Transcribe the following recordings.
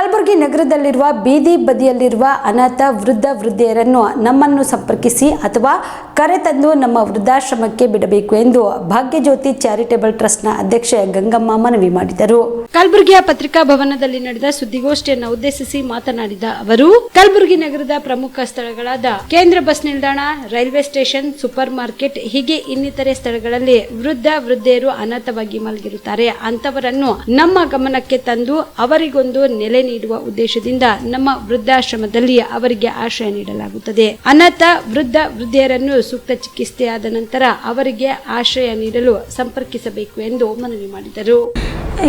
ಕಲಬುರಗಿ ನಗರದಲ್ಲಿರುವ ಬೀದಿ ಬದಿಯಲ್ಲಿರುವ ಅನಾಥ ವೃದ್ಧ ವೃದ್ಧೆಯರನ್ನು ನಮ್ಮನ್ನು ಸಂಪರ್ಕಿಸಿ ಅಥವಾ ಕರೆ ತಂದು ನಮ್ಮ ವೃದ್ಧಾಶ್ರಮಕ್ಕೆ ಬಿಡಬೇಕು ಎಂದು ಭಾಗ್ಯಜ್ಯೋತಿ ಚಾರಿಟೇಬಲ್ ಟ್ರಸ್ಟ್ನ ಅಧ್ಯಕ್ಷೆ ಗಂಗಮ್ಮ ಮನವಿ ಮಾಡಿದರು. ಕಲಬುರಗಿಯ ಪತ್ರಿಕಾ ಭವನದಲ್ಲಿ ನಡೆದ ಸುದ್ದಿಗೋಷ್ಠಿಯನ್ನು ಉದ್ದೇಶಿಸಿ ಮಾತನಾಡಿದ ಅವರು, ಕಲಬುರಗಿ ನಗರದ ಪ್ರಮುಖ ಸ್ಥಳಗಳಾದ ಕೇಂದ್ರ ಬಸ್ ನಿಲ್ದಾಣ, ರೈಲ್ವೆ ಸ್ಟೇಷನ್, ಸೂಪರ್ ಮಾರ್ಕೆಟ್, ಹೀಗೆ ಇನ್ನಿತರೆ ಸ್ಥಳಗಳಲ್ಲಿ ವೃದ್ಧ ವೃದ್ಧೆಯರು ಅನಾಥವಾಗಿ ಮಲಗಿರುತ್ತಾರೆ. ಅಂತವರನ್ನು ನಮ್ಮ ಗಮನಕ್ಕೆ ತಂದು ಅವರಿಗೊಂದು ನೆಲೆ ನೀಡುವ ಉದ್ದೇಶದಿಂದ ನಮ್ಮ ವೃದ್ಧಾಶ್ರಮದಲ್ಲಿ ಅವರಿಗೆ ಆಶ್ರಯ ನೀಡಲಾಗುತ್ತದೆ. ಅನಾಥ ವೃದ್ಧ ವೃದ್ಧೆಯರನ್ನು ಸೂಕ್ತ ಚಿಕಿತ್ಸೆ ಆದ ನಂತರ ಅವರಿಗೆ ಆಶ್ರಯ ನೀಡಲು ಸಂಪರ್ಕಿಸಬೇಕು ಎಂದು ಮನವಿ ಮಾಡಿದರು.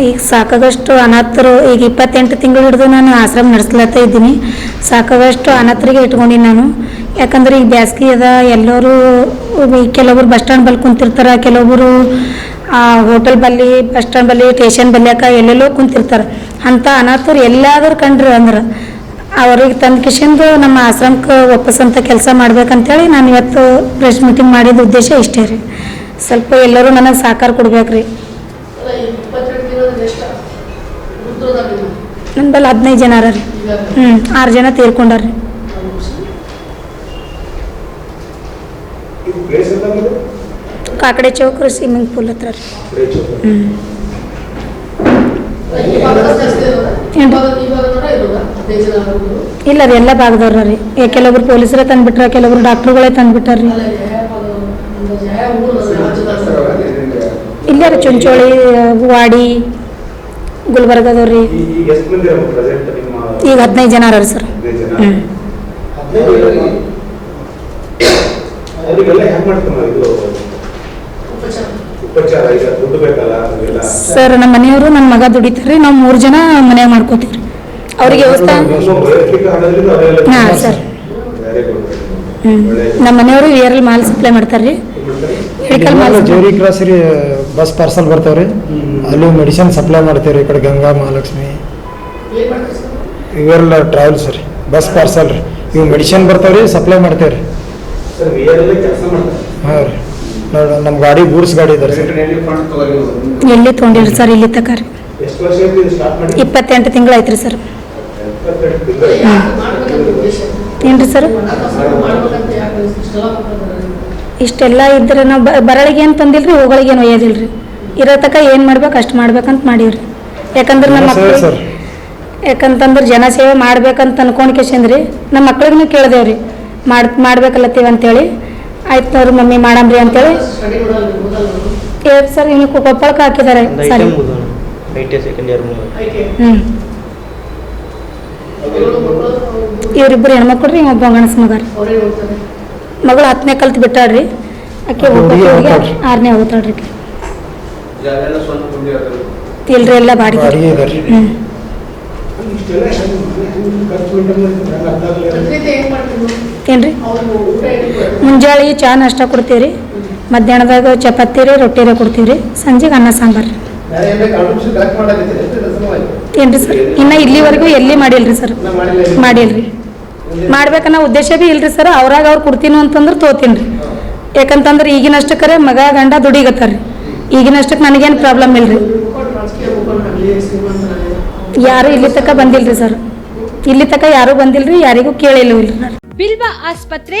ಈಗ ಸಾಕಾಗಷ್ಟು ಅನಾಥರು ಈಗ ಇಪ್ಪತ್ತೆಂಟು ತಿಂಗಳು ಹಿಡಿದು ನಾನು ಆಶ್ರಮ ನಡೆಸ್ಲತ್ತಾ ಇದ್ದೀನಿ. ಸಾಕಾಗಷ್ಟು ಅನಾಥರಿಗೆ ಇಟ್ಕೊಂಡಿನಿ ನಾನು. ಯಾಕಂದ್ರೆ ಈಗ ಬ್ಯಾಸ್ಗೆ ಅದ ಎಲ್ಲರೂ ಕೆಲವೊಬ್ರು ಕೆಲವರು ಬಸ್ ಸ್ಟ್ಯಾಂಡ್ ಬಲ್ಲಿ ಕುಂತಿರ್ತಾರೆ ಕೆಲವೊಬ್ಬರು ಹೋಟೆಲ್ ಬಲ್ಲಿ ಬಸ್ ಸ್ಟ್ಯಾಂಡ್ ಬಲ್ಲಿ ಸ್ಟೇಷನ್ ಬಲ್ಯಾಕ ಎಲ್ಲೆಲ್ಲೋ ಕುಂತಿರ್ತಾರೆ. ಅಂಥ ಅನಾಥರು ಎಲ್ಲಾದರೂ ಕಂಡ್ರಿ ಅಂದ್ರೆ ಅವ್ರಿಗೆ ತಂದು ಕಿಶಿಂದು ನಮ್ಮ ಆಶ್ರಮಕ್ಕೆ ವಾಪಸ್ಸಂತ ಕೆಲಸ ಮಾಡ್ಬೇಕಂತೇಳಿ ನಾನು ಇವತ್ತು ಪ್ರೆಸ್ ಮೀಟಿಂಗ್ ಮಾಡಿದ ಉದ್ದೇಶ ಇಷ್ಟೇ ರೀ. ಸ್ವಲ್ಪ ಎಲ್ಲರೂ ನನಗೆ ಸಹಕಾರ ಕೊಡ್ಬೇಕ್ರಿ. ನನ್ನ ಬಲ್ಲಿ ಹದಿನೈದು ಜನ ರೀ. ಹ್ಞೂ ಆರು ಜನ ತೀರ್ಕೊಂಡಾರ ರೀ ಇದು ಪ್ಲೇಸ್ ಅಂತ ಬಂದು ಕಾಕಡೆ ಚೌಕ್ರು ಸ್ವಿಮ್ಮಿಂಗ್ ಪೂಲ್ ಹತ್ರ ರೀ. ಇಲ್ಲ ರೀ ಎಲ್ಲ ಭಾಗದವ್ರ ರೀ. ಕೆಲವೊಬ್ರು ಪೊಲೀಸರೇ ತಂದ್ಬಿಟ್ರ ಕೆಲವೊಬ್ರು ಡಾಕ್ಟ್ರುಗಳೇ ತಂದ್ಬಿಟ್ಟಾರ ರೀ. ಇಲ್ಲ ರೀ ಚುಂಚೋಳಿ ವಾಡಿ ಗುಲ್ಬರ್ಗದವ್ರು ರೀ. ಈಗ ಹದಿನೈದು ಜನ ಅರ ಸರ್. ಹ್ಞೂ ಅವರಿಗೆಲ್ಲ ಹೆಂಗ್ ಮಾಡ್ತಾರ ಇದು ಉಪಚಾರ ಈಗ ದುಡ್ಡು ಬೇಕಲ್ಲ ಅದೆಲ್ಲ ಸರ್ ನಮ್ಮ ಮನೆಯವರು ನನ್ನ ಮಗ ದುಡಿತಾರೆ ರೀ ನಾವು ಮೂರು ಜನ ಮನ್ಯಾಗ ಮಾಡ್ಕೋತೀವ್ರಿ. ರೀ ಅವ್ರಿಗೆ ವ್ಯವಸ್ಥೆ ಹಾಂ ಸರ್. ಹ್ಞೂ ನಮ್ಮ ಮನೆಯವರು ಏರಲ್ ಮಾಲ್ ಸಪ್ಲೈ ಮಾಡ್ತಾರೆ ರೀ ಮಾಲ್ ಜೋರಿ ಕ್ರಾಸ್ ರೀ ಬಸ್ ಪಾರ್ಸಲ್ ಬರ್ತಾವ್ರಿ? ಅಲ್ಲಿ ಮೆಡಿಸಿನ್ ಸಪ್ಲೈ ಮಾಡ್ತೇವ್ರಿ ಈ ಕಡೆ ಗಂಗಾ ಮಹಾಲಕ್ಷ್ಮಿ. ಇವೆಲ್ಲ ಟ್ರಾವೆಲ್ಸ್ ರೀ ಬಸ್ ಪಾರ್ಸಲ್ ರೀ. ಇವು ಮೆಡಿಸಿನ್ ಬರ್ತಾವ್ರಿ ಸಪ್ಲೈ ಮಾಡ್ತೇವೆ ರೀ ಹಾಂ ರೀ. ನೋಡ್- ನಮ್ಮ ಗಾಡಿ ಗೂಡ್ಸ್ ಗಾಡಿ ಇದೆ ಸರ್. ಎಲ್ಲಿ ತೊಗೊಂಡಿರಿ ಸರ್ ಇಲ್ಲಿ ರೀ ಮಾಡಿ ಇಪ್ಪತ್ತೆಂಟು ತಿಂಗಳು ಆಯ್ತು ರೀ ಸರ್ ಏನ್ರಿ ಸರ್? ಇಷ್ಟೆಲ್ಲ ಇದ್ರೆ ನಾವು ಬ- ಬರಳಿಗೆ ಏನು ತಂದಿಲ್ರಿ ಹೋಗಳಿಗೆ ಏನು ಒಯ್ಯೋದಿಲ್ಲ ರೀ ಇರೋ ತಕ ಏನು ಮಾಡ್ಬೇಕು ಅಷ್ಟು ಮಾಡ್ಬೇಕಂತ ಮಾಡೀವ್ರಿ. ಯಾಕಂದ್ರೆ ನಮ್ಮ ಮಕ್ಕಳು ಯಾಕಂತಂದ್ರೆ ಜನ ಸೇವೆ ಮಾಡ್ಬೇಕಂತ ಅನ್ಕೊಂಡು ಕೇಸಂದ್ರಿ ನಮ್ಮ ಮಕ್ಳಿಗೂ ಕೇಳ್ದೇವ್ರಿ. ಮಾಡ್ ಮಾಡ್ಬೇಕಲ್ಲತ್ತೀವಿ ಅಂತೇಳಿ ಆಯ್ತು ನೋಡ್ರಿ ಮಮ್ಮಿ ಮಾಡಮ್ರಿ ಅಂತೇಳಿ. ಏ ಸರ್ ಇನ್ನು ಕೊಪ್ಪಳಕ್ಕೆ ಹಾಕಿದ್ದಾರೆ. ಸರಿ. ಐ ಸೆಕೆಂಡ್ ಇಯರ್ ಹ್ಞೂ ಇವರಿಬ್ಬರು ಹೆಣ್ಮಕ್ಳು ರೀ ಒಬ್ಬ ಗಣಸ ಮಗ ರೀ. ಮಗಳು ಹತ್ತನೇ ಕಲ್ತು ಬಿಟ್ಟಾಳ್ರಿ. ಆಕೆ ಹೋಗಿ. ಆರನೇ ಹೋಗ್ತಾಳ್ರಿ ಆಕೆ. ಇಲ್ರಿ ಎಲ್ಲ ಬಾಡಿಗೆ. ಹ್ಞೂ. ಏನ್ರಿ? ಮುಂಜಾಳೆ ಚಾ ನಾಷ್ಟ ಕೊಡ್ತೀವಿ ರೀ ಮಧ್ಯಾಹ್ನದಾಗ ಚಪಾತಿ ರೀ, ರೊಟ್ಟಿ ರೀ ಕೊಡ್ತೀವಿ ರೀ ಸಂಜೆಗೆ ಅನ್ನ ಸಾಂಬಾರು ಏನ್ರಿ ಸರ್? ಇನ್ನ ಇಲ್ಲಿವರೆಗೂ ಎಲ್ಲಿ ಮಾಡಿಲ್ರಿ ಸರ್? ಮಾಡಿಲ್ರಿ. ಮಾಡ್ಬೇಕನ್ನೋ ಉದ್ದೇಶ ಭೀ ಇಲ್ರಿ ಸರ್, ಅವ್ರಾಗ ಅವ್ರು ಕೊಡ್ತೀನಿ ಅಂತಂದ್ರೆ ತೋತೀನಿ ರೀ. ಯಾಕಂತಂದ್ರೆ ಈಗಿನಷ್ಟಕ್ಕರೆ ಮಗ, ಗಂಡ ದುಡಿಗತ್ತಾರ ರೀ. ಈಗಿನಷ್ಟಕ್ಕೆ ನನಗೇನು ಪ್ರಾಬ್ಲಮ್ ಇಲ್ರಿ. ಯಾರು ಇಲ್ಲಿ ತನಕ ಬಂದಿಲ್ರಿ ಸರ್. ಇಲ್ಲಿ ತನಕ ಯಾರೂ ಬಂದಿಲ್ರಿ, ಯಾರಿಗೂ ಕೇಳಿಲ್ಲ ಇಲ್ರಿ. ನಾನು ಆಸ್ಪತ್ರೆ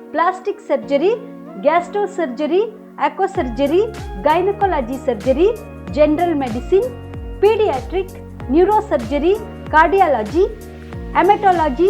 plastic surgery gastro surgery onco surgery gynaecology surgery general medicine paediatric neuro surgery cardiology haematology